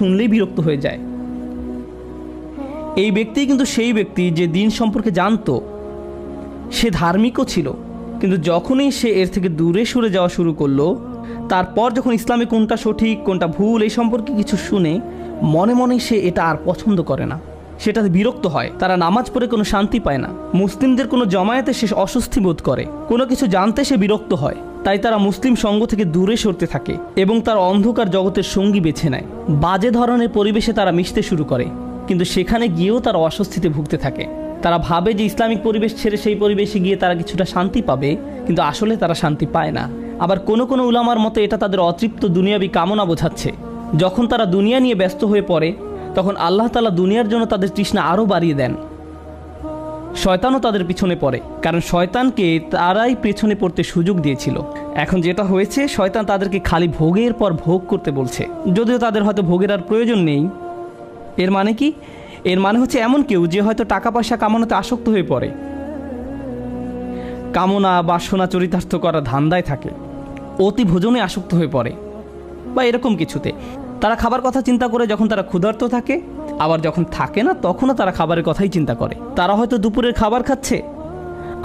শুনলেই বিরক্ত হয়ে যায়। এই ব্যক্তি কিন্তু সেই ব্যক্তি যে দিন সম্পর্কে জানতো। সে ধার্মিকও ছিল, কিন্তু যখনই সে এর থেকে দূরে সরে যাওয়া শুরু করল, তারপর যখন ইসলামে কোনটা সঠিক, কোনটা ভুল এই সম্পর্কে কিছু শুনে মনে মনে সে এটা আর পছন্দ করে না। সেটাতে বিরক্ত হয়, তারা নামাজ পড়ে কোনো শান্তি পায় না। মুসলিমদের কোনো জমায়েতে সে অস্বস্তি বোধ করে। কোনো কিছু জানতে সে বিরক্ত হয়। তাই তারা মুসলিম সঙ্গ থেকে দূরে সরতে থাকে এবং তার অন্ধকার জগতের সঙ্গী বেছে নেয়। বাজে ধরনের পরিবেশে তারা মিশতে শুরু করে, কিন্তু সেখানে গিয়েও তারা অস্বস্তিতে ভুগতে থাকে। তারা ভাবে যে ইসলামিক পরিবেশ ছেড়ে সেই পরিবেশে গিয়ে তারা কিছুটা শান্তি পাবে, কিন্তু আসলে তারা শান্তি পায় না। আবার কোনো কোনো উলামার মতো এটা তাদের অতৃপ্ত দুনিয়াবি কামনা বোঝাচ্ছে। যখন তারা দুনিয়া নিয়ে ব্যস্ত হয়ে পড়ে, তখন আল্লাহ তালা দুনিয়ার জন্য তাদের তৃষ্ণা আরও বাড়িয়ে দেন। শয়তানও তাদের পিছনে পড়ে, কারণ শয়তানকে তারাই পেছনে পড়তে সুযোগ দিয়েছিল। এখন যেটা হয়েছে, শয়তান তাদেরকে খালি ভোগের পর ভোগ করতে বলছে। যদিও তাদের হয়তো ভোগের আর প্রয়োজন নেই। এর মানে কি? এর মানে হচ্ছে এমন কেউ যে হয়তো টাকা পয়সা কামানোতে আসক্ত হয়ে পড়ে। কামনা, বাসনা, চরিতার্থ করা ধান্দায় থাকে। অতি ভোজনে আসক্ত হয়ে পড়ে। বা এরকম কিছুতে। তারা খাবার কথা চিন্তা করে যখন তারা ক্ষুধার্ত থাকে, আবার যখন থাকে না, তখনও তারা খাবারের কথাই চিন্তা করে। তারা হয়তো দুপুরের খাবার খাচ্ছে,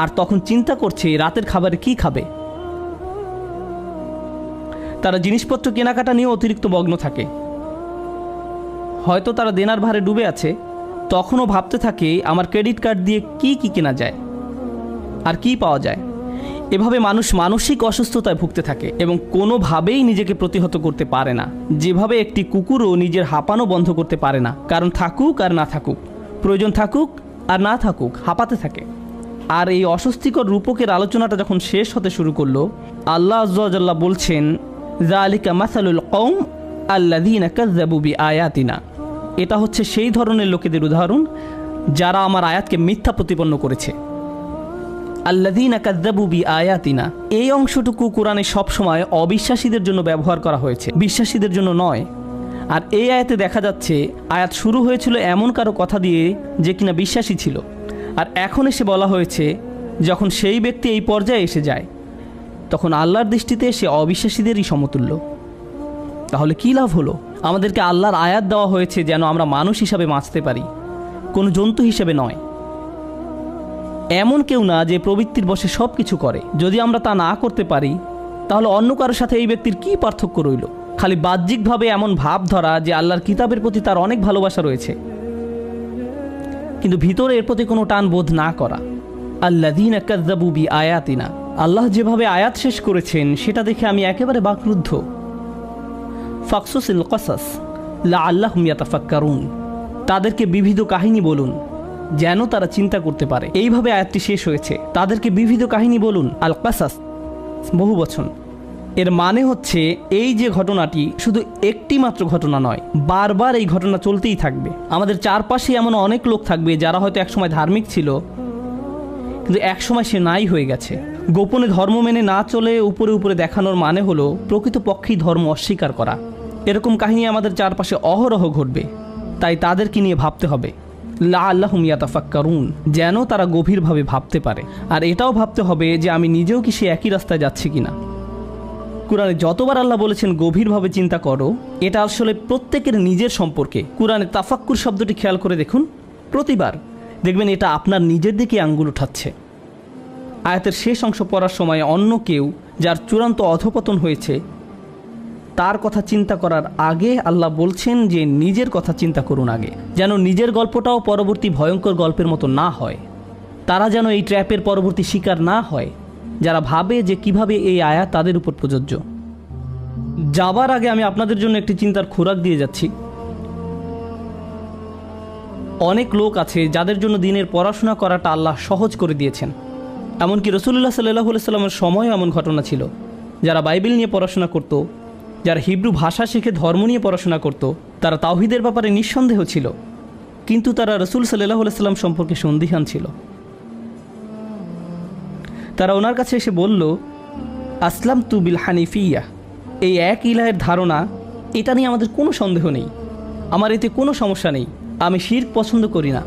আর তখন চিন্তা করছে রাতের খাবারে কি খাবে। তারা জিনিসপত্র কেনাকাটা নিয়ে অতিরিক্ত মগ্ন থাকে। হয়তো তারা দেনার ভারে ডুবে আছে, তখনও ভাবতে থাকে, আমার ক্রেডিট কার্ড দিয়ে কি কি কেনা যায়, আর কি পাওয়া যায়। এভাবে মানুষ মানসিক অসুস্থতায় ভুগতে থাকে এবং কোনোভাবেই নিজেকে প্রতিহত করতে পারে না। যেভাবে একটি কুকুরও নিজের হাঁপানো বন্ধ করতে পারে না, কারণ থাকুক আর না থাকুক, প্রয়োজন থাকুক আর না থাকুক, হাঁপাতে থাকে। আর এই অস্বস্তিকর রূপকের আলোচনাটা যখন শেষ হতে শুরু করল, আল্লাহ আজ্লাহ বলছেন জালিকা মাসালুল কৌম আল্লাদিনা কাজ্জাবু বি আয়াতিনা এটা হচ্ছে সেই ধরনের লোকেদের উদাহরণ যারা আমার আয়াতকে মিথ্যা প্রতিপন্ন করেছে। আল্লাদিনা কাদ্দাবু বি আয়াতিনা এই অংশটুকু কোরআনে সবসময় অবিশ্বাসীদের জন্য ব্যবহার করা হয়েছে। বিশ্বাসীদের জন্য নয়। আর এই আয়াতে দেখা যাচ্ছে, আয়াত শুরু হয়েছিল এমন কারও কথা দিয়ে যে কিনা বিশ্বাসী ছিল। আর এখন এসে বলা হয়েছে, যখন সেই ব্যক্তি এই পর্যায়ে এসে যায়, তখন আল্লাহর দৃষ্টিতে সে অবিশ্বাসীদেরই সমতুল্য। তাহলে কী লাভ হলো? আমাদেরকে আল্লাহর আয়াত দেওয়া হয়েছে যেন আমরা মানুষ হিসাবে বাঁচতে পারি। কোনো জন্তু হিসেবে নয়। এমন কেউ না যে প্রবৃত্তির বসে সব কিছু করে। যদি আমরা তা না করতে পারি, তাহলে অন্য কারোর সাথে এই ব্যক্তির কী পার্থক্য রইল? খালি বাহ্যিকভাবে এমন ভাব ধরা যে আল্লাহর কিতাবের প্রতি তার অনেক ভালোবাসা রয়েছে। কিন্তু ভিতরে এর প্রতি কোনো টান বোধ না করা। আল্লাদিন বি আয়াতিনা আল্লাহ যেভাবে আয়াত শেষ করেছেন, সেটা দেখে আমি একেবারে বাকরুদ্ধ। ফাকসুসিল কসাস লা আল্লাহ মিয়াতাফাক্কারুন তাদেরকে বিবিধ কাহিনী বলুন। যেন তারা চিন্তা করতে পারে। এইভাবে আয়াতটি শেষ হয়েছে। তাদেরকে বিবিধ কাহিনী বলুন আল কাসাস বহু বচন। এর মানে হচ্ছে, এই যে ঘটনাটি শুধু একটি মাত্র ঘটনা নয়, বারবার এই ঘটনা চলতেই থাকবে। আমাদের চারপাশে এমন অনেক লোক থাকবে যারা হয়তো একসময় ধার্মিক ছিল, কিন্তু একসময় সে নাই হয়ে গেছে। গোপনে ধর্ম মেনে না চলে উপরে উপরে দেখানোর মানে হলো প্রকৃতপক্ষেই ধর্ম অস্বীকার করা। এরকম কাহিনী আমাদের চারপাশে অহরহ ঘটবে, তাই তাদেরকে নিয়ে ভাবতে হবে। লা যেন তারা গভীরভাবে ভাবতে পারে। আর এটাও ভাবতে হবে যে আমি নিজেও কি সে একই রাস্তায় যাচ্ছি কিনা। কোরআনে যতবার আল্লাহ বলেছেন, গভীরভাবে চিন্তা করো, এটা আসলে প্রত্যেকের নিজের সম্পর্কে। কোরআনে তাফাক্কুর শব্দটি খেয়াল করে দেখুন, প্রতিবার। দেখবেন এটা আপনার নিজের দিকে আঙ্গুল উঠাচ্ছে। আয়াতের শেষ অংশ পড়ার সময় অন্য কেউ, যার চূড়ান্ত অধপতন হয়েছে তার কথা চিন্তা করার আগে আল্লাহ বলছেন যে নিজের কথা চিন্তা করুন আগে, যেন নিজের গল্পটাও পরবর্তী ভয়ঙ্কর গল্পের মতো না হয়। তারা যেন এই ট্র্যাপের পরবর্তী শিকার না হয়, যারা ভাবে যে কীভাবে এই আয়া তাদের উপর প্রযোজ্য। যাবার আগে আমি আপনাদের জন্য একটি চিন্তার খোরাক দিয়ে যাচ্ছি। অনেক লোক আছে যাদের জন্য দিনের পড়াশোনা করাটা আল্লাহ সহজ করে দিয়েছেন। এমনকি রসুল্লাহ সাল্লাহ সাল্লামের সময়ও এমন ঘটনা ছিল। যারা বাইবেল নিয়ে পড়াশোনা করত যারা হিব্রু ভাষা শিখে ধর্ম নিয়ে পড়াশোনা করত, তারা তাওহিদের ব্যাপারে নিঃসন্দেহ ছিল। কিন্তু তারা রসুল সাল্লাহ সাল্লাম সম্পর্কে সন্দিহান ছিল। তারা ওনার কাছে এসে বলল আসলাম তু বিল হানিফিয়া। এই এক ইলাহের ধারণা, এটা নিয়ে আমাদের কোনো সন্দেহ নেই। আমার এতে কোনো সমস্যা নেই। আমি শির পছন্দ করি না।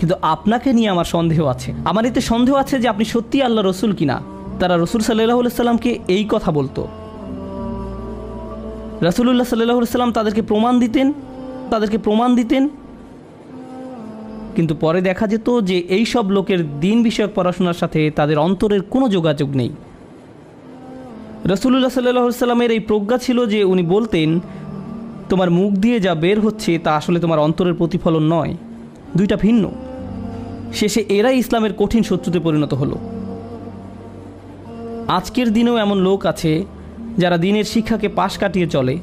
কিন্তু আপনাকে নিয়ে আমার সন্দেহ আছে। আমার এতে সন্দেহ আছে যে আপনি সত্যি আল্লাহ রসুল কিনা। তারা রসুল সাল্লাহ সাল্লামকে এই কথা বলতো। রসুল্লাহ সাল্লাহ সাল্লাম তাদেরকে প্রমাণ দিতেন, তাদেরকে প্রমাণ দিতেন। কিন্তু পরে দেখা যেত যে এই সব লোকের দিন বিষয়ক পড়াশোনার সাথে তাদের অন্তরের কোনো যোগাযোগ নেই। রসুল্লাহ সাল্লাহ সাল্লামের এই প্রজ্ঞা ছিল যে উনি বলতেন, তোমার মুখ দিয়ে যা বের হচ্ছে তা আসলে তোমার অন্তরের প্রতিফলন নয়, দুইটা ভিন্ন। শেষে এরাই ইসলামের কঠিন শত্রুতে পরিণত হলো। আজকের দিনেও এমন লোক আছে যারা দিনের শিক্ষাকে পাশ কাটিয়ে চলে।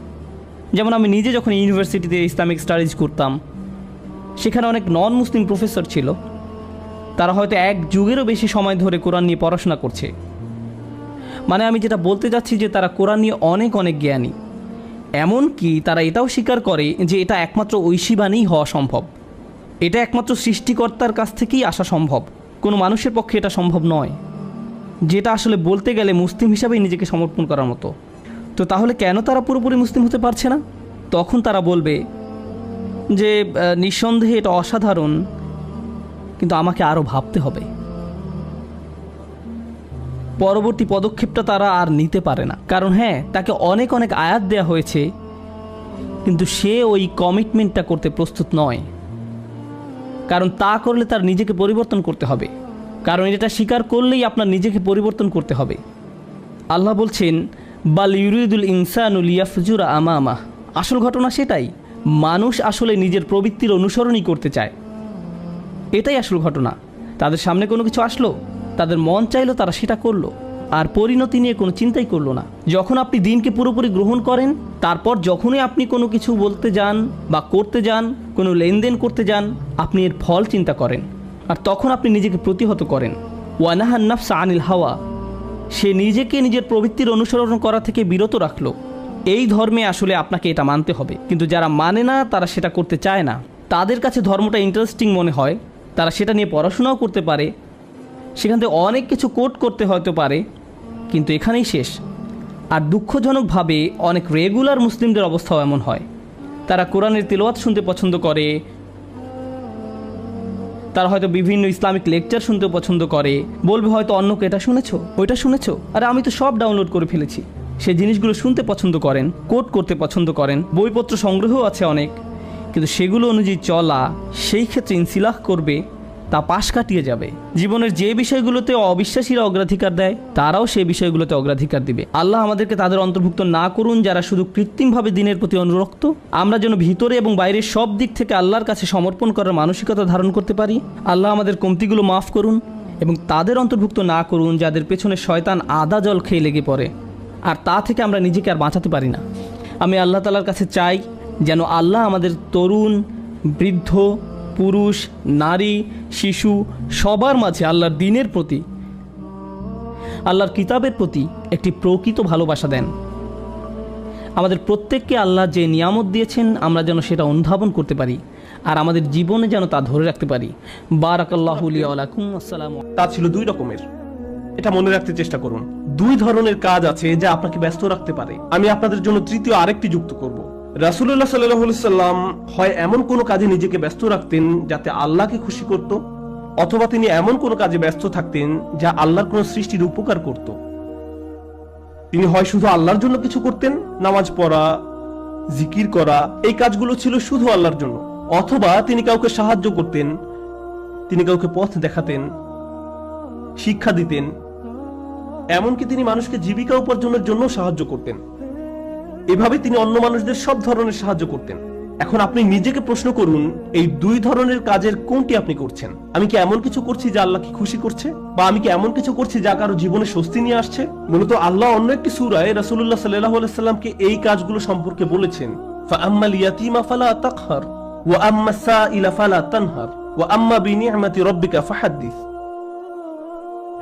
যেমন আমি নিজে যখন ইউনিভার্সিটিতে ইসলামিক স্টাডিজ করতাম, সেখানে অনেক নন মুসলিম প্রফেসর ছিল। তারা হয়তো এক যুগেরও বেশি সময় ধরে কোরআন নিয়ে পড়াশোনা করছে। মানে আমি যেটা বলতে যাচ্ছি যে তারা কোরআন নিয়ে অনেক অনেক জ্ঞানী। এমনকি তারা এটাও স্বীকার করে যে এটা একমাত্র ঐশীবাণী হওয়া সম্ভব। এটা একমাত্র সৃষ্টিকর্তার কাছ থেকেই আসা সম্ভব। কোনো মানুষের পক্ষে এটা সম্ভব নয়। যেটা আসলে বলতে গেলে মুসলিম হিসাবেই নিজেকে সমর্পণ করার মতো। তো তাহলে কেন তারা পুরোপুরি মুসলিম হতে পারছে না? তখন তারা বলবে যে নিঃসন্দেহে এটা অসাধারণ, কিন্তু আমাকে আরও ভাবতে হবে। পরবর্তী পদক্ষেপটা তারা আর নিতে পারে না। কারণ হ্যাঁ তাকে অনেক অনেক আয়াত দেওয়া হয়েছে, কিন্তু সে ওই কমিটমেন্টটা করতে প্রস্তুত নয়। কারণ তা করলে তার নিজেকে পরিবর্তন করতে হবে। কারণ এটা স্বীকার করলেই আপনার নিজেকে পরিবর্তন করতে হবে। আল্লাহ বলছেন, বাল ইউরিদুল ইনসানুল ইয়াফজুরা আমা আমা আসল ঘটনা সেটাই, মানুষ আসলে নিজের প্রবৃত্তির অনুসরণই করতে চায়। এটাই আসল ঘটনা। তাদের সামনে কোনো কিছু আসলো, তাদের মন চাইলো তারা সেটা করল, আর পরিণতি নিয়ে কোনো চিন্তাই করল না। যখন আপনি দিনকে পুরোপুরি গ্রহণ করেন, তারপর যখনই আপনি কোনো কিছু বলতে যান বা করতে যান, কোনো লেনদেন করতে যান, আপনি এর ফল চিন্তা করেন। আর তখন আপনি নিজেকে প্রতিহত করেন। ওয়ানাহান নাফসা আনিল হাওয়া। সে নিজেকে নিজের প্রবৃত্তির অনুসরণ করা থেকে বিরত রাখল। এই ধর্মে আসলে আপনাকে এটা মানতে হবে। কিন্তু যারা মানে না, তারা সেটা করতে চায় না। তাদের কাছে ধর্মটা ইন্টারেস্টিং মনে হয়। তারা সেটা নিয়ে পড়াশোনাও করতে পারে। সেখান থেকে অনেক কিছু কোট করতে হয়তো পারে। কিন্তু এখানেই শেষ। আর দুঃখজনকভাবে অনেক রেগুলার মুসলিমদের অবস্থাও এমন হয়। তারা কোরআনের তেলোয়াত শুনতে পছন্দ করে তারা হয়তো বিভিন্ন ইসলামিক লেকচার শুনতে পছন্দ করে। বলবে হয়তো, অন্যকে এটা শুনেছো? ওইটা শুনেছো? আর, আমি তো সব ডাউনলোড করে ফেলেছি। সে জিনিসগুলো শুনতে পছন্দ করেন কোট করতে পছন্দ করেন, বইপত্র সংগ্রহ আছে অনেক। কিন্তু সেগুলো অনুযায়ী চলা, সেই ক্ষেত্রে ইনসিলাহ করবে তা পাশ কাটিয়ে যাবে। জীবনের যে বিষয়গুলোতে অবিশ্বাসীরা অগ্রাধিকার দেয়, তারাও সেই বিষয়গুলোতে অগ্রাধিকার দিবে। আল্লাহ আমাদেরকে তাদের অন্তর্ভুক্ত না করুন যারা শুধু কৃত্রিমভাবে দিনের প্রতি অনুরক্ত। আমরা যেন ভিতরে এবং বাইরের সব দিক থেকে আল্লাহর কাছে সমর্পণ করার মানসিকতা ধারণ করতে পারি। আল্লাহ আমাদের কমতিগুলো মাফ করুন এবং তাদের অন্তর্ভুক্ত না করুন যাদের পেছনে শয়তান আদা জল খেয়ে লেগে পড়ে। আর তা থেকে আমরা নিজেকে আর বাঁচাতে পারি না। আমি আল্লাহ তালার কাছে চাই যেন আল্লাহ আমাদের তরুণ, বৃদ্ধ পুরুষ, নারী, শিশু, সবার মাঝে আল্লাহর দিনের প্রতি, আল্লাহর কিতাবের প্রতি একটি প্রকৃত ভালোবাসা দেন। আমাদের প্রত্যেককে আল্লাহ যে নিয়ামত দিয়েছেন, আমরা যেন সেটা অনুধাবন করতে পারি, আর আমাদের জীবনে যেন তা ধরে রাখতে পারি। তা ছিল দুই রকমের। এটা মনে রাখতে চেষ্টা করুন। দুই ধরনের কাজ আছে যা আপনাকে ব্যস্ত রাখতে পারে। আমি আপনাদের জন্য তৃতীয় আরেকটি যুক্ত করব। রাসুল্লাহ সাল্লাম হয় এমন কোনো কাজে নিজেকে ব্যস্ত রাখতেন যাতে আল্লাহকে খুশি করত, অথবা তিনি এমন কোনো কাজে ব্যস্ত থাকতেন যা আল্লাহর কোনো সৃষ্টির উপকার করত। তিনি হয় শুধু আল্লাহর জন্য কিছু করতেন, নামাজ পড়া, জিকির করা, এই কাজগুলো ছিল শুধু আল্লাহর জন্য। অথবা তিনি কাউকে সাহায্য করতেন, তিনি কাউকে পথ দেখাতেন, শিক্ষা দিতেন, এমনকি তিনি মানুষকে জীবিকা উপার্জনের জন্য সাহায্য করতেন। এভাবে তিনি অন্য মানুষদের সব ধরনের সাহায্য করতেন। এখন আপনি নিজেকে প্রশ্ন করুন, এই দুই ধরনের কাজের কোনটি আপনি করছেন? আমি কি এমন কিছু করছি যা আল্লাহকে খুশি করছে? বা আমি কি এমন কিছু করছি যা কারও জীবনে স্বস্তি নিয়ে আসছে? মূলত আল্লাহ অন্য একটি সুরায় আলাইহি সাল্লামকে এই কাজগুলো সম্পর্কে বলেছেন।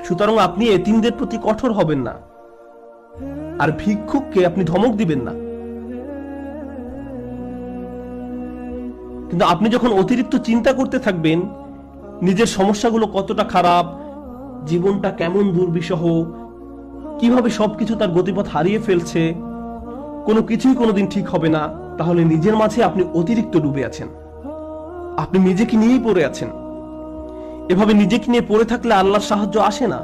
সুতরাং আপনি এতিমদের প্রতি কঠোর হবেন না। আর ভিক্ষুককে আপনি ধমক দিবেন না। কিন্তু আপনি যখন অতিরিক্ত চিন্তা করতে থাকবেন, নিজের সমস্যাগুলো কতটা খারাপ, জীবনটা কেমন দুর্বিষহ, কীভাবে সবকিছু তার গতিপথ হারিয়ে ফেলছে, কোনো কিছুই কোনোদিন ঠিক হবে না, তাহলে নিজের মাঝে আপনি অতিরিক্ত ডুবে আছেন। আপনি নিজেকে নিয়েই পড়ে আছেন। এভাবে নিজেকে নিয়ে পড়ে থাকলে আল্লাহর সাহায্য আসে না।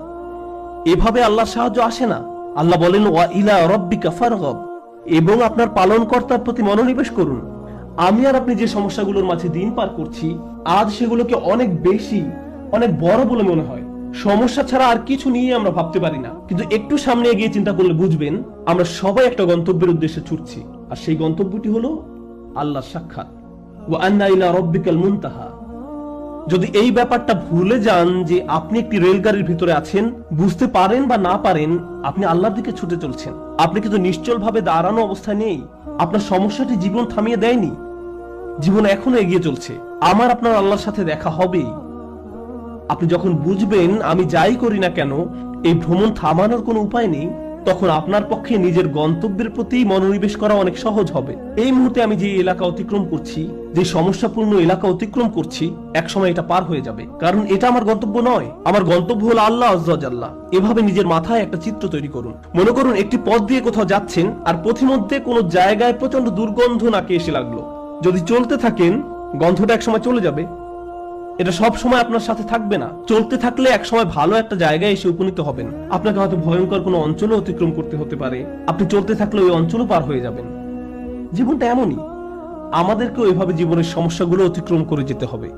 এভাবে আল্লাহর সাহায্য আসে না। আল্লাহ বলেন, ওয়া ইলা রব্বিকা ফারগব। এবং আপনার পালনকর্তার প্রতি মনোনিবেশ করুন। আমি আর আপনি যে সমস্যাগুলোর মাঝে দিন পার করছি, আজ সেগুলোকে অনেক বেশি, অনেক বড় বলে মনে হয়। সমস্যা ছাড়া আর কিছু নিয়ে আমরা ভাবতে পারি না। কিন্তু একটু সামনে এগিয়ে চিন্তা করলে বুঝবেন, আমরা সবাই একটা গন্তব্যের উদ্দেশ্যে ছুটছি। আর সেই গন্তব্যটি হলো আল্লাহর সাক্ষাৎ। ওয়া আন্না ইলা রাব্বিকাল মুনতাহা। যদি এই ব্যাপারটা ভুলে যান যে আপনি একটি রেলগাড়ির ভিতরে আছেন, বুঝতে পারেন বা না পারেন, আপনি আল্লাহর দিকে ছুটে চলছেন। আপনি কিন্তু নিশ্চল ভাবে দাঁড়ানো অবস্থায় নেই। আপনার সমস্যাটি জীবন থামিয়ে দেয়নি। জীবন এখনও এগিয়ে চলছে। আমার আপনার আল্লাহর সাথে দেখা হবেই। আপনি যখন বুঝবেন আমি যাই করি না কেন, এই ভ্রমণ থামানোর কোনো উপায় নেই। তখন আপনার পক্ষে নিজের গন্তব্যের প্রতি মনোনিবেশ করা অনেক সহজ হবে। এই মুহূর্তে আমি যে এলাকা অতিক্রম করছি, যে সমস্যাপূর্ণ এলাকা অতিক্রম করছি, একসময় এটা পার হয়ে যাবে। কারণ এটা আমার গন্তব্য নয়। আমার গন্তব্য হলো আল্লাহ আল্লাহ এভাবে নিজের মাথায় একটা চিত্র তৈরি করুন। মনে করুন একটি পথ দিয়ে কোথাও যাচ্ছেন আর পথিমধ্যে কোনো জায়গায় প্রচণ্ড দুর্গন্ধ নাকে এসে লাগল। যদি চলতে থাকেন, গন্ধটা একসময় চলে যাবে। এটা সব সময় আপনার সাথে থাকবে না। চলতে থাকলে এক সময় ভালো একটা জায়গায় এসে উপনীত হবেন। আপনাকে হয়তো ভয়ঙ্কর কোনো অঞ্চলও অতিক্রম করতে হতে পারে। আপনি চলতে থাকলে ওই অঞ্চলও পার হয়ে যাবেন। জীবনটা এমনই। আমাদেরকেও এভাবে জীবনের সমস্যাগুলো অতিক্রম করে যেতে হবে।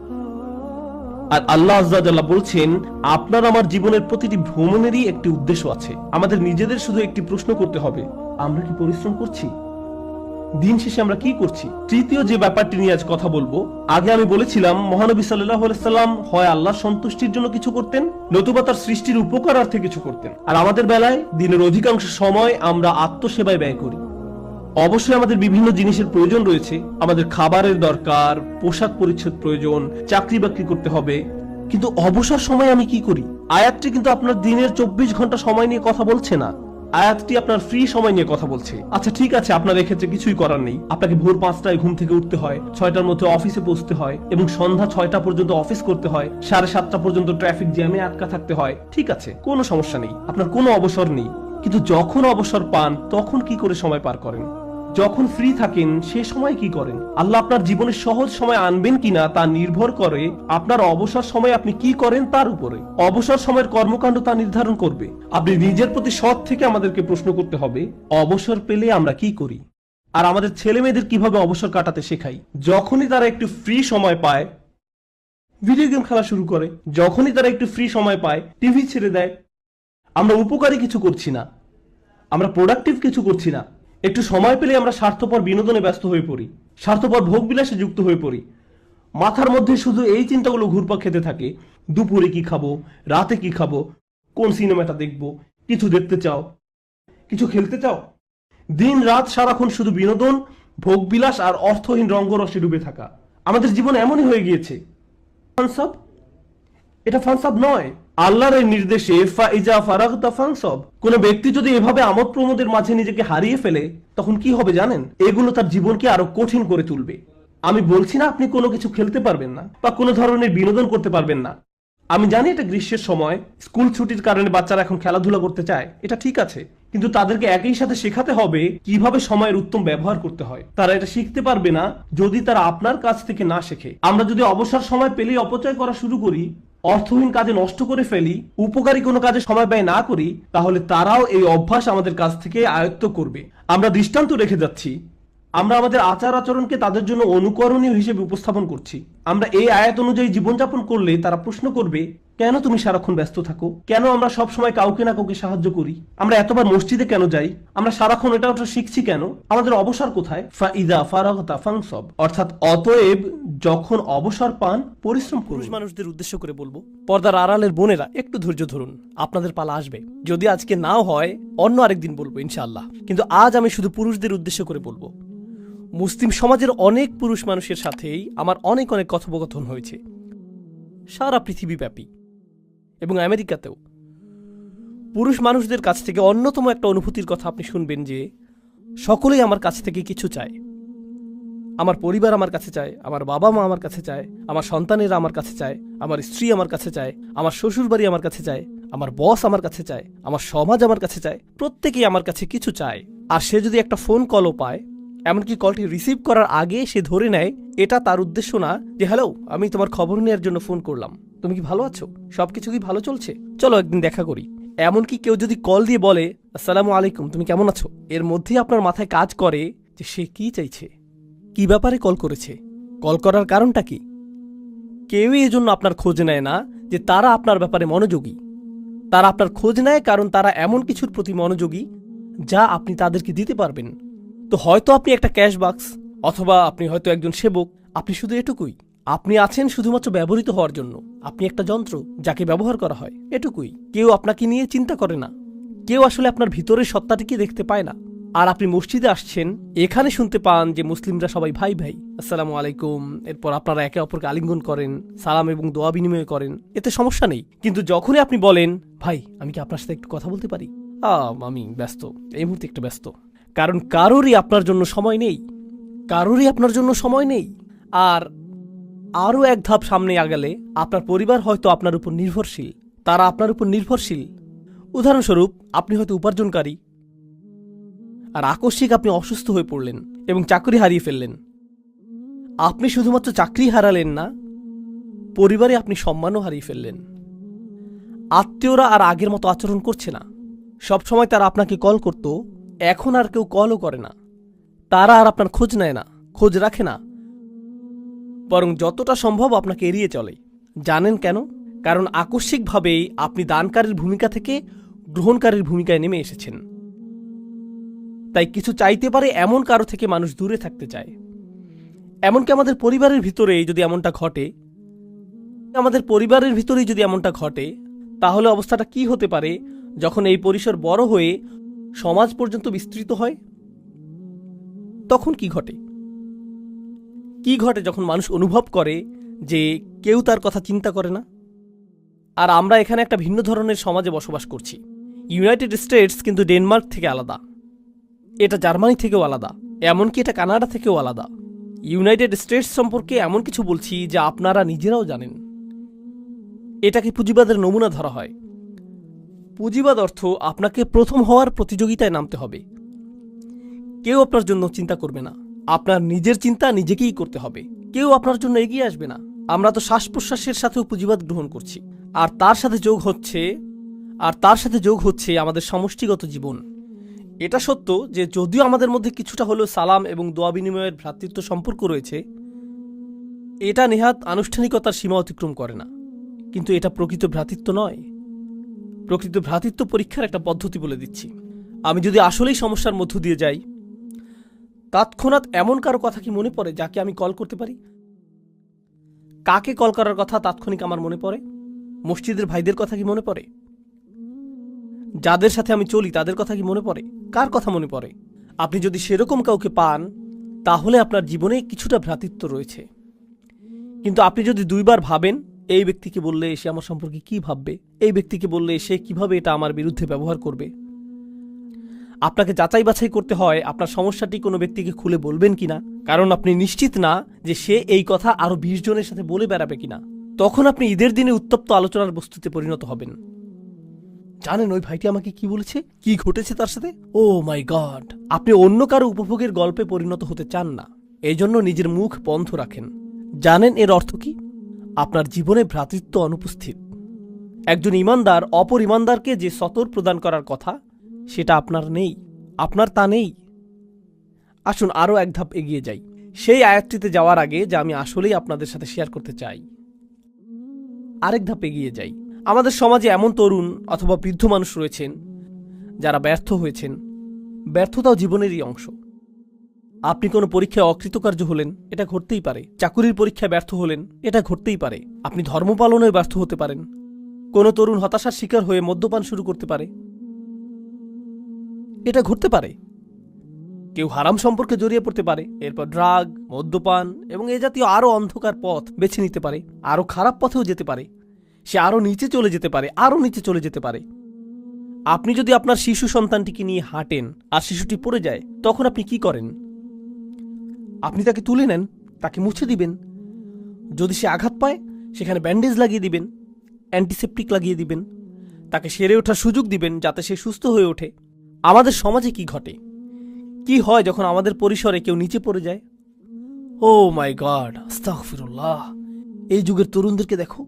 আর আল্লাহ আজ্জাল্লাহ বলছেন, আপনার আমার জীবনের প্রতিটি ভ্রমণেরই একটি উদ্দেশ্য আছে। আমাদের নিজেদের শুধু একটি প্রশ্ন করতে হবে, আমরা কি পরিশ্রম করছি? দিন শেষে আমরা কি করছি? তৃতীয় যে ব্যাপারটি নিয়ে আজ কথা বলব, আগে আমি বলেছিলাম, মহানবী সাল্লাম হয় আল্লাহ সন্তুষ্টির জন্য কিছু করতেন, নতুবা তার সৃষ্টির উপকারার্থে কিছু করতেন। আর আমাদের বেলায় দিনের অধিকাংশ সময় আমরা আত্মসেবায় ব্যয় করি। অবশ্যই আমাদের বিভিন্ন জিনিসের প্রয়োজন রয়েছে। আমাদের খাবারের দরকার, পোশাক পরিচ্ছদ প্রয়োজন, চাকরি বাকরি করতে হবে। কিন্তু অবসর সময় আমি কি করি? আয়াতটি কিন্তু আপনার দিনের চব্বিশ ঘণ্টা সময় নিয়ে কথা বলছে না। আয়াতটি আপনার ফ্রি সময় নিয়ে কথা বলছে। আচ্ছা ঠিক আছে, আপনার এক্ষেত্রে কিছুই করার নেই। আপনাকে ভোর পাঁচটায় ঘুম থেকে উঠতে হয়, ছয়টার মধ্যে অফিসে পৌঁছতে হয় এবং সন্ধ্যা ছয়টা পর্যন্ত অফিস করতে হয়, সাড়ে সাতটা পর্যন্ত ট্রাফিক জ্যামে আটকা থাকতে হয়। ঠিক আছে, কোনো সমস্যা নেই, আপনার কোনো অবসর নেই। কিন্তু যখন অবসর পান, তখন কি করে সময় পার করেন? যখন ফ্রি থাকেন, সে সময় কি করেন? আল্লাহ আপনার জীবনে সহজ সময় আনবেন কিনা তা নির্ভর করে আপনার অবসর সময় আপনি কি করেন তার উপরে। অবসর সময়ের কর্মকাণ্ড তা নির্ধারণ করবে। আপনি নিজের প্রতি সৎ থেকে আমাদেরকে প্রশ্ন করতে হবে, অবসর পেলে আমরা কি করি? আর আমাদের ছেলে মেয়েদের কীভাবে অবসর কাটাতে শেখাই? যখনই তারা একটু ফ্রি সময় পায় ভিডিও গেম খেলা শুরু করে, যখনই তারা একটু ফ্রি সময় পায় টিভি ছেড়ে দেয়, আমরা উপকারী কিছু করছি না, আমরা প্রোডাক্টিভ কিছু করছি না। একটু সময় পেলে আমরা স্বার্থপর বিনোদনে ব্যস্ত হয়ে পড়ি, স্বার্থপর ভোগ বিলাসে যুক্ত হয়ে পড়ি। মাথার মধ্যে শুধু এই চিন্তাগুলো ঘুরপাক খেতে থাকে, দুপুরে কি খাব, রাতে কি খাব, কোন সিনেমাটা দেখব, কিছু দেখতে চাও, কিছু খেলতে চাও? দিন রাত সারাক্ষণ শুধু বিনোদন, ভোগবিলাস আর অর্থহীন রঙ্গরসে ডুবে থাকা। আমাদের জীবন এমনই হয়ে গিয়েছে। ফানসাব এটা ফানসাব নয়। আল্লাহর এই নির্দেশে কোন ব্যক্তি যদি এভাবে আমোদ প্রমোদের মাঝে নিজেকে হারিয়ে ফেলে, তখন কি হবে জানেন? এগুলো তার জীবনকে আরও কঠিন করে তুলবে। আমি বলছি না আপনি কোনো কিছু খেলতে পারবেন না বা কোনো ধরনের বিনোদন করতে পারবেন না। আমি জানি এটা গ্রীষ্মের সময়, স্কুল ছুটির কারণে বাচ্চারা এখন খেলাধুলা করতে চায়, এটা ঠিক আছে। কিন্তু তাদেরকে একই সাথে শেখাতে হবে কীভাবে সময়ের উত্তম ব্যবহার করতে হয়। তারা এটা শিখতে পারবে না যদি তারা আপনার কাছ থেকে না শেখে। আমরা যদি অবসর সময় পেলেই অপচয় করা শুরু করি অর্থহীন কাজে নষ্ট করে ফেলি, উপকারী কোনো কাজে সময় ব্যয় না করি, তাহলে তারাও এই অভ্যাস আমাদের কাছ থেকে আয়ত্ত করবে। আমরা দৃষ্টান্ত রেখে যাচ্ছি। আমরা আমাদের আচার আচরণকে তাদের জন্য অনুকরণীয় হিসেবে উপস্থাপন করছি। আমরা এই আয়াত অনুযায়ী জীবনযাপন করলে তারা প্রশ্ন করবে, কেন তুমি সারাক্ষণ ব্যস্ত থাকো? কেন আমরা সব সময় কাউকে না কাউকে সাহায্য করি? আমরা এতবার মসজিদে কেন যাই? আমরা সারাক্ষণ এটা ওটা শিখছি কেন? আমাদের অবসর কোথায়? ফাইদা ফারাগতা ফাংসব অর্থাৎ অতএব যখন অবসর পান, পরিশ্রম পুরুষ মানুষদের উদ্দেশ্য করে বলব, পর্দার আড়ালের বোনেরা একটু ধৈর্য ধরুন। আপনাদের পালা আসবে। যদি আজকে নাও হয়, অন্য আরেকদিন বলব, ইনশাআল্লাহ। কিন্তু আজ আমি শুধু পুরুষদের উদ্দেশ্য করে বলব মুসলিম সমাজের অনেক পুরুষ মানুষের সাথেই আমার অনেক অনেক কথোপকথন হয়েছে। সারা পৃথিবীব্যাপী এবং আমেরিকাতেও। পুরুষ মানুষদের কাছ থেকে অন্যতম একটা অনুভূতির কথা আপনি শুনবেন যে, সকলেই আমার কাছ থেকে কিছু চায়। আমার পরিবার আমার কাছে চায়, আমার বাবা মা আমার কাছে চায়, আমার সন্তানেরা আমার কাছে চায়, আমার স্ত্রী আমার কাছে চায়, আমার শ্বশুর বাড়ি আমার কাছে চায়, আমার বস আমার কাছে চায়, আমার সমাজ আমার কাছে চায়, প্রত্যেকেই আমার কাছে কিছু চায়। আর সে যদি একটা ফোন কলও পায় এমনকি কলটি রিসিভ করার আগে সে ধরে নেয়, এটা তার উদ্দেশ্য না যে হ্যালো আমি তোমার খবর নেওয়ার জন্য ফোন করলাম। তুমি কি ভালো আছো? সবকিছু কি ভালো চলছে? চলো একদিন দেখা করি। এমনকি কেউ যদি কল দিয়ে বলে, আসসালামু আলাইকুম, তুমি কেমন আছো? এর মধ্যেই আপনার মাথায় কাজ করে যে, সে কি চাইছে? কি ব্যাপারে কল করেছে? কল করার কারণটা কি? কেউই এজন্য আপনার খোঁজ নেয় না যে, তারা আপনার ব্যাপারে মনোযোগী। তারা আপনার খোঁজ নেয় কারণ তারা এমন কিছুর প্রতি মনোযোগী যা আপনি তাদেরকে দিতে পারবেন। তো হয়তো আপনি একটা ক্যাশ বাক্স অথবা আপনি হয়তো একজন সেবক। আপনি শুধু এটুকুই। আপনি আছেন শুধুমাত্র ব্যবহৃত হওয়ার জন্য। আপনি একটা যন্ত্র যাকে ব্যবহার করা হয়, এটুকুই। কেউ আপনাকে নিয়ে চিন্তা করে না। কেউ আসলে আপনার ভিতরের সত্তাটিকে দেখতে পায় না। আর আপনি মসজিদে আসছেন, এখানে শুনতে পান যে মুসলিমরা সবাই ভাই ভাই। আসসালামু আলাইকুম। এরপর আপনারা একে অপরকে আলিঙ্গন করেন, সালাম এবং দোয়া বিনিময় করেন। এতে সমস্যা নেই। কিন্তু যখনই আপনি বলেন, ভাই, আমি কি আপনার সাথে একটু কথা বলতে পারি? আমি ব্যস্ত। এই মুহূর্তে একটু ব্যস্ত। কারণ কারোরই আপনার জন্য সময় নেই। কারোরই আপনার জন্য সময় নেই। আর আরও এক ধাপ সামনে আগালে আপনার পরিবার হয়তো আপনার উপর নির্ভরশীল। তারা আপনার উপর নির্ভরশীল। উদাহরণস্বরূপ, আপনি হয়তো উপার্জনকারী। আর আকস্মিক আপনি অসুস্থ হয়ে পড়লেন এবং চাকরি হারিয়ে ফেললেন। আপনি শুধুমাত্র চাকরি হারালেন না, পরিবারে আপনি সম্মানও হারিয়ে ফেললেন। আত্মীয়রা আর আগের মতো আচরণ করছে না। সবসময় তারা আপনাকে কল করত এখন আর কেউ কলও করে না। তারা আর আপনার খোঁজ নেয় না, খোঁজ রাখে না। বরং যতটা সম্ভব আপনাকে এড়িয়ে চলে। জানেন কেন? কারণ আকস্মিকভাবেই আপনি দানকারীর ভূমিকা থেকে গ্রহণকারীর ভূমিকায় নেমে এসেছেন। তাই কিছু চাইতে পারে এমন কারও থেকে মানুষ দূরে থাকতে চায়। এমনকি আমাদের পরিবারের ভিতরেই যদি এমনটা ঘটে, আমাদের পরিবারের ভিতরেই যদি এমনটা ঘটে, তাহলে অবস্থাটা কি হতে পারে যখন এই পরিসর বড় হয়ে সমাজ পর্যন্ত বিস্তৃত হয়? তখন কি ঘটে? কি ঘটে যখন মানুষ অনুভব করে যে কেউ তার কথা চিন্তা করে না? আর আমরা এখানে একটা ভিন্ন ধরনের সমাজে বসবাস করছি। ইউনাইটেড স্টেটস কিন্তু ডেনমার্ক থেকে আলাদা। এটা জার্মানি থেকেও আলাদা। এমনকি এটা কানাডা থেকেও আলাদা। ইউনাইটেড স্টেটস সম্পর্কে এমন কিছু বলছি যা আপনারা নিজেরাও জানেন। এটাকে পুঁজিবাদের নমুনা ধরা হয়। পুঁজিবাদ অর্থ আপনাকে প্রথম হওয়ার প্রতিযোগিতায় নামতে হবে। কেউ আপনার জন্য চিন্তা করবে না। আপনার নিজের চিন্তা নিজেকেই করতে হবে। কেউ আপনার জন্য এগিয়ে আসবে না। আমরা তো শ্বাস প্রশ্বাসের সাথেও পুঁজিবাদ গ্রহণ করছি। আর তার সাথে যোগ হচ্ছে, আর তার সাথে যোগ হচ্ছে আমাদের সমষ্টিগত জীবন। এটা সত্য যে যদিও আমাদের মধ্যে কিছুটা হলেও সালাম এবং দোয়া বিনিময়ের ভ্রাতৃত্ব সম্পর্ক রয়েছে, এটা নেহাত আনুষ্ঠানিকতার সীমা অতিক্রম করে না। কিন্তু এটা প্রকৃত ভ্রাতৃত্ব নয়। প্রকৃত ভ্রাতৃত্ব পরীক্ষার একটা পদ্ধতি বলে দিচ্ছি। আমি যদি আসলেই সমস্যার মধ্য দিয়ে যাই, তৎক্ষণাৎ এমন কারও কথা কি মনে পড়ে যাকে আমি কল করতে পারি? কাকে কল করার কথা তাৎক্ষণিক আমার মনে পড়ে? মসজিদের ভাইদের কথা কি মনে পড়ে? যাদের সাথে আমি চলি তাদের কথা কি মনে পড়ে? কার কথা মনে পড়ে? আপনি যদি সেরকম কাউকে পান, তাহলে আপনার জীবনে কিছুটা ভ্রাতৃত্ব রয়েছে। কিন্তু আপনি যদি দুইবার ভাবেন এই ব্যক্তিকে বললে সে আমার সম্পর্কে কি ভাববে? এই ব্যক্তিকে বললে সে কীভাবে এটা আমার বিরুদ্ধে ব্যবহার করবে? আপনাকে যাচাই বাছাই করতে হয়, আপনার সমস্যাটি কোনো ব্যক্তিকে খুলে বলবেন কিনা? কারণ আপনি নিশ্চিত না যে সে এই কথা আরও বিশ জনের সাথে বলে বেড়াবে কিনা। তখন আপনি ঈদের দিনে উত্তপ্ত আলোচনার বস্তুতে পরিণত হবেন। জানেন ওই ভাইটি আমাকে কি বলেছে? কি ঘটেছে তার সাথে? Oh my God! আপনি অন্য কারও উপভোগের গল্পে পরিণত হতে চান না। এই জন্য নিজের মুখ বন্ধ রাখেন। জানেন এর অর্থ কি? আপনার জীবনে ভ্রাতৃত্ব অনুপস্থিত। একজন ইমানদার অপর ইমানদারকে যে সতর প্রদান করার কথা, সেটা আপনার নেই, আপনার তা নেই। আসুন আরও এক ধাপ এগিয়ে যাই। সেই আয়াতটিতে যাওয়ার আগে যা আমি আসলেই আপনাদের সাথে শেয়ার করতে চাই। আরেক ধাপ এগিয়ে যাই। আমাদের সমাজে এমন তরুণ অথবা বৃদ্ধ মানুষ রয়েছেন, যারা ব্যর্থ হয়েছেন। ব্যর্থতাও জীবনেরই অংশ। আপনি কোনো পরীক্ষায় অকৃতকার্য হলেন, এটা ঘটতেই পারে। চাকুরির পরীক্ষায় ব্যর্থ হলেন, এটা ঘটতেই পারে। আপনি ধর্ম পালনে ব্যর্থ হতে পারেন। কোনো তরুণ হতাশার শিকার হয়ে মদ্যপান শুরু করতে পারে। এটা ঘটতে পারে। কেউ হারাম সম্পর্কে জড়িয়ে পড়তে পারে, এরপর ড্রাগ, মদ্যপান এবং এ জাতীয় আরও অন্ধকার পথ বেছে নিতে পারে, আরও খারাপ পথেও যেতে পারে। সে আরও নিচে চলে যেতে পারে, আরও নিচে চলে যেতে পারে। আপনি যদি আপনার শিশু সন্তানটিকে নিয়ে হাঁটেন আর শিশুটি পড়ে যায়, তখন আপনি কি করেন? আপনি তাকে তুলে নেন, তাকে মুছে দিবেন। যদি সে আঘাত পায়, সেখানে ব্যান্ডেজ লাগিয়ে দিবেন অ্যান্টিসেপটিক লাগিয়ে দিবেন, তাকে সেরে ওঠার সুযোগ দিবেন যাতে সে সুস্থ হয়ে ওঠে। আমাদের সমাজে কি ঘটে? কি হয় যখন আমাদের পরিসরে কেউ নিচে পড়ে যায়? ও মাই গড আস্তাগফিরুল্লাহ। এই যুগের তরুণদেরকে দেখো।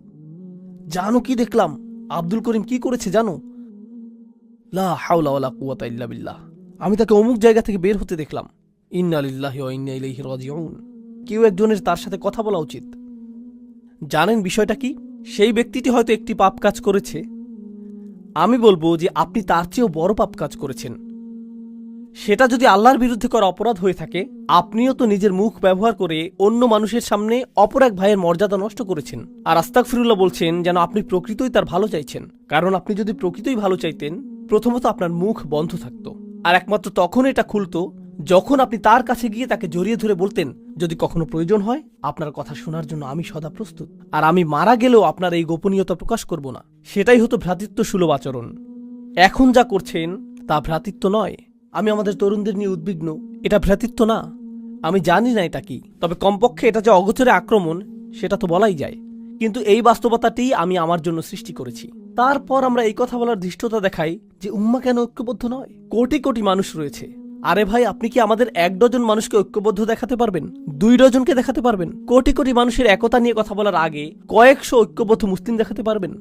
জানো কি দেখলাম? আব্দুল করিম কি করেছে জানো? লা হাওলা ওয়ালা কুওয়াতা ইল্লা বিল্লাহ। আমি তাকে অমুক জায়গা থেকে বের হতে দেখলাম। ইন্নালিল্লাহি কেউ একজনের তার সাথে কথা বলা উচিত। জানেন বিষয়টা কি? সেই ব্যক্তিটি হয়তো একটি পাপ কাজ করেছে। আমি বলব যে আপনি তার চেয়েও বড় পাপ কাজ করেছেন। সেটা যদি আল্লাহর বিরুদ্ধে করা অপরাধ হয়ে থাকে, আপনিও তো নিজের মুখ ব্যবহার করে অন্য মানুষের সামনে অপর এক ভাইয়ের মর্যাদা নষ্ট করেছেন। আর আস্তাক ফিরুল্লাহ বলছেন যেন আপনি প্রকৃতই তার ভালো চাইছেন। কারণ আপনি যদি প্রকৃতই ভালো চাইতেন, প্রথমত আপনার মুখ বন্ধ থাকতো। আর একমাত্র তখন এটা খুলতো যখন আপনি তার কাছে গিয়ে তাকে জড়িয়ে ধরে বলতেন, যদি কখনো প্রয়োজন হয়, আপনার কথা শোনার জন্য আমি সদা প্রস্তুত। আর আমি মারা গেলেও আপনার এই গোপনীয়তা প্রকাশ করব না। সেটাই হতো ভ্রাতৃত্ব সুলভ আচরণ। এখন যা করছেন, তা ভ্রাতৃত্ব নয়। আমি আমাদের তরুণদের নিয়ে উদ্বিগ্ন। এটা ভ্রাতৃত্ব না। আমি জানি না এটা কি। তবে কমপক্ষে এটা যে অগোচরে আক্রমণ, সেটা তো বলাই যায়। কিন্তু এই বাস্তবতাটি আমি আমার জন্য সৃষ্টি করেছি। তারপর আমরা এই কথা বলার ধৃষ্টতা দেখাই যে উম্মা কেন ঐক্যবদ্ধ নয়? কোটি কোটি মানুষ রয়েছে। আরে ভাই, আপনি কি আমাদের এক ডজন মানুষকে ঐক্যবদ্ধ দেখাতে পারবেন? দুই ডজনকে দেখাতে পারবেন? কোটি কোটি মানুষের একতা নিয়ে কথা বলার আগে কয়েকশো ঐক্যবদ্ধ মুসলিম দেখাতে পারবেন?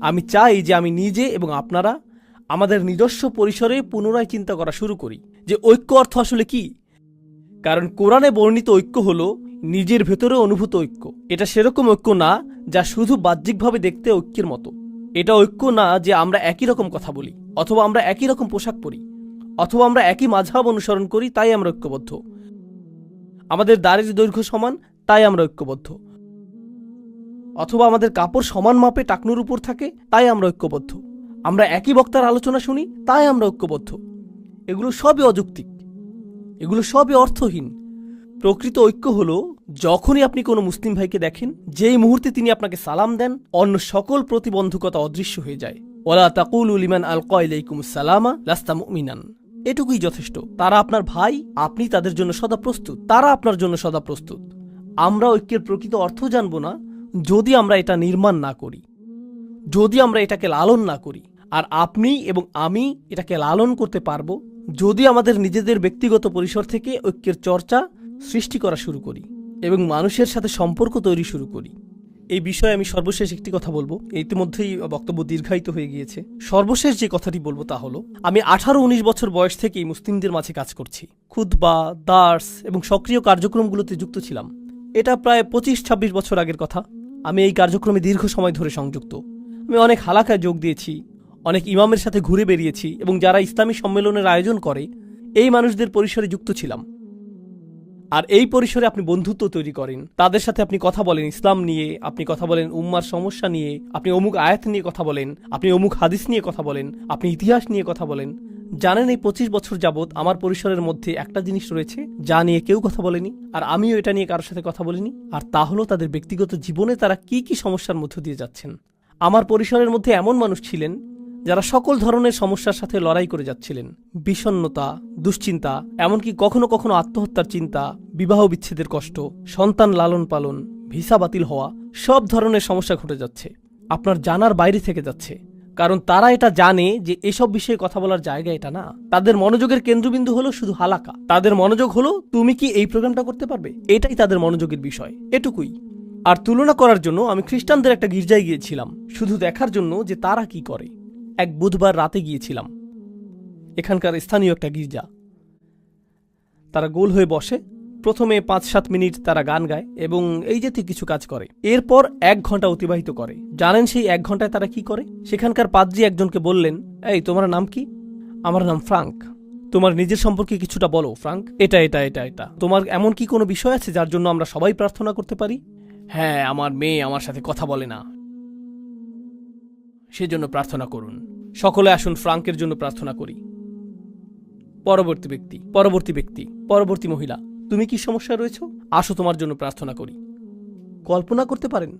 আমি চাই যে আমি নিজে এবং আপনারা আমাদের নিজস্ব পরিসরে পুনরায় চিন্তা করা শুরু করি যে ঐক্য অর্থ আসলে কি? কারণ কোরআনে বর্ণিত ঐক্য হল নিজের ভেতরে অনুভূত ঐক্য। এটা সেরকম ঐক্য না যা শুধু বাহ্যিকভাবে দেখতে ঐক্যের মতো। এটা ঐক্য না যে আমরা একই রকম কথা বলি অথবা আমরা একই রকম পোশাক পরি। অথবা আমরা একই মাঝহাব অনুসরণ করি, তাই আমরা ঐক্যবদ্ধ। আমাদের দাড়ির দৈর্ঘ্য সমান, তাই আমরা ঐক্যবদ্ধ। অথবা আমাদের কাপড় সমান মাপে টাকনুর উপর থাকে, তাই আমরা ঐক্যবদ্ধ। আমরা একই বক্তার আলোচনা শুনি, তাই আমরা ঐক্যবদ্ধ। এগুলো সবই অযৌক্তিক। এগুলো সবই অর্থহীন। প্রকৃত ঐক্য হলো, যখনই আপনি কোনো মুসলিম ভাইকে দেখেন, যেই মুহূর্তে তিনি আপনাকে সালাম দেন, অন্য সকল প্রতিবন্ধকতা অদৃশ্য হয়ে যায়। ওলা তাকুল উলিমান আল কয়লাইকুম সালামা, লাস্তা মুমিনান। এটুকুই যথেষ্ট। তারা আপনার ভাই, আপনি তাদের জন্য সদা প্রস্তুত। তারা আপনার জন্য সদা প্রস্তুত। আমরা ঐক্যের প্রকৃত অর্থ জানব না, যদি আমরা এটা নির্মাণ না করি। যদি আমরা এটাকে লালন না করি। আর আপনি এবং আমি এটাকে লালন করতে পারব, যদি আমাদের নিজেদের ব্যক্তিগত পরিসর থেকে ঐক্যের চর্চা সৃষ্টি করা শুরু করি এবং মানুষের সাথে সম্পর্ক তৈরি শুরু করি। এই বিষয়ে আমি সর্বশেষ একটি কথা বলব। ইতিমধ্যেই বক্তব্য দীর্ঘায়িত হয়ে গিয়েছে। সর্বশেষ যে কথাটি বলব তা হলো, আমি আঠারো উনিশ বছর বয়স থেকেই মুসলিমদের মাঝে কাজ করছি। খুতবা, দার্স এবং সক্রিয় কার্যক্রমগুলোতে যুক্ত ছিলাম। এটা প্রায় পঁচিশ ছাব্বিশ বছর আগের কথা। আমি এই কার্যক্রমে দীর্ঘ সময় ধরে সংযুক্ত। আমি অনেক হালাকায় যোগ দিয়েছি, অনেক ইমামের সাথে ঘুরে বেরিয়েছি এবং যারা ইসলামী সম্মেলনের আয়োজন করে, এই মানুষদের পরিসরে যুক্ত ছিলাম। আর এই পরিসরে আপনি বন্ধুত্ব তৈরি করেন। তাদের সাথে আপনি কথা বলেন ইসলাম নিয়ে, আপনি কথা বলেন উম্মার সমস্যা নিয়ে, আপনি অমুক আয়াত নিয়ে কথা বলেন, আপনি অমুক হাদিস নিয়ে কথা বলেন, আপনি ইতিহাস নিয়ে কথা বলেন। জানেন এই পঁচিশ বছর যাবৎ আমার পরিসরের মধ্যে একটা জিনিস রয়েছে যা নিয়ে কেউ কথা বলেনি, আর আমিও এটা নিয়ে কারোর সাথে কথা বলিনি, আর তা হলো তাদের ব্যক্তিগত জীবনে তারা কি কি সমস্যার মধ্য দিয়ে যাচ্ছেন। আমার পরিসরের মধ্যে এমন মানুষ ছিলেন যারা সকল ধরনের সমস্যার সাথে লড়াই করে যাচ্ছিলেন বিষণ্নতা দুশ্চিন্তা, এমনকি কখনো কখনো আত্মহত্যার চিন্তা বিবাহ বিচ্ছেদের কষ্ট, সন্তান লালন পালন, ভিসা বাতিল হওয়া, সব ধরনের সমস্যা ঘটে যাচ্ছে। আপনার জানার বাইরে থেকে যাচ্ছে। কারণ তারা এটা জানে যে এসব বিষয়ে কথা বলার জায়গা এটা না। তাদের মনোযোগের কেন্দ্রবিন্দু হলো শুধু হালাকা। তাদের মনোযোগ হলো, তুমি কি এই প্রোগ্রামটা করতে পারবে? এটাই তাদের মনোযোগের বিষয়। এটুকুই। আর তুলনা করার জন্য আমি খ্রিস্টানদের একটা গির্জায় গিয়েছিলাম। শুধু দেখার জন্য যে তারা কি করে। এক বুধবার রাতে গিয়েছিলাম। এখানকার স্থানীয় একটা গির্জা। তারা গোল হয়ে বসে। প্রথমে পাঁচ সাত মিনিট তারা গান গায় এবং এই জাতীয় কিছু কাজ করে। এরপর এক ঘণ্টা অতিবাহিত করে। জানেন সেই এক ঘন্টায় তারা কি করে? সেখানকার পাদ্রি একজনকে বললেন, এই, তোমার নাম কি? আমার নাম ফ্রাঙ্ক। তোমার নিজের সম্পর্কে কিছুটা বলো, ফ্রাঙ্ক। এটা এটা এটা এটা। তোমার এমন কি কোনো বিষয় আছে যার জন্য আমরা সবাই প্রার্থনা করতে পারি? হ্যাঁ আমার মেয়ে আমার সাথে কথা বলে না। সেজন্য প্রার্থনা করুন। সকলে আসুন ফ্রাঙ্কের জন্য প্রার্থনা করি। পরবর্তী ব্যক্তি পরবর্তী ব্যক্তি, পরবর্তী মহিলা, তুমি কি সমস্যা রয়েছ? আসো তোমার জন্য প্রার্থনা করি। কল্পনা করতে পারেন?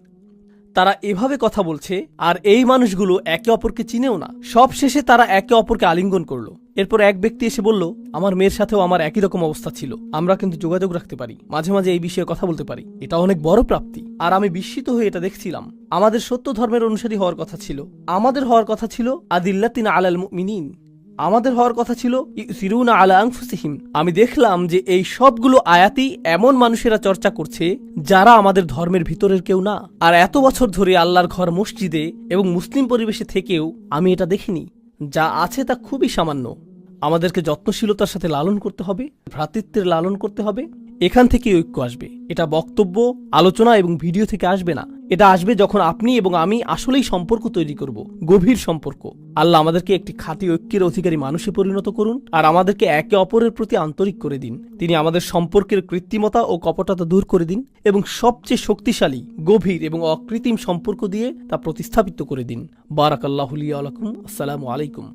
তারা এভাবে কথা বলছে, আর এই মানুষগুলো একে অপরকে চিনেও না। সব শেষে তারা একে অপরকে আলিঙ্গন করল। এরপর এক ব্যক্তি এসে বলল, আমার মেয়ের সাথেও আমার একই রকম অবস্থা ছিল। আমরা কিন্তু যোগাযোগ রাখতে পারি। মাঝে মাঝে এই বিষয়ে কথা বলতে পারি। এটা অনেক বড় প্রাপ্তি। আর আমি বিস্মিত হয়ে এটা দেখছিলাম। আমাদের সত্য ধর্মের অনুসারী হওয়ার কথা ছিল। আমাদের হওয়ার কথা ছিল আদিল্লাতিন আলাল মিনিন আমাদের হওয়ার কথা ছিল সিরুনা আলা আংফুসিহিম আমি দেখলাম যে এই সবগুলো আয়াতি এমন মানুষেরা চর্চা করছে, যারা আমাদের ধর্মের ভিতরের কেউ না। আর এত বছর ধরে আল্লাহর ঘর মসজিদে এবং মুসলিম পরিবেশে থেকেও আমি এটা দেখিনি, যা আছে তা খুবই সামান্য। আমাদেরকে যত্নশীলতার সাথে লালন করতে হবে, ভ্রাতৃত্বের লালন করতে হবে এখান থেকে ঐক্য আসবে। এটা বক্তব্য, আলোচনা এবং ভিডিও থেকে আসবে না। এটা আসবে যখন আপনি এবং আমি আসলেই সম্পর্ক তৈরি করব, গভীর সম্পর্ক। আল্লাহ আমাদেরকে একটি খাঁটি ঐক্যের অধিকারী মানুষে পরিণত করুন আর আমাদেরকে একে অপরের প্রতি আন্তরিক করে দিন। তিনি আমাদের সম্পর্কের কৃত্রিমতা ও কপটতা দূর করে দিন এবং সবচেয়ে শক্তিশালী, গভীর এবং অকৃত্রিম সম্পর্ক দিয়ে তা প্রতিস্থাপিত করে দিন। বারাকাল্লাহুলিয়া আলাইকুম আসসালামু আলাইকুম।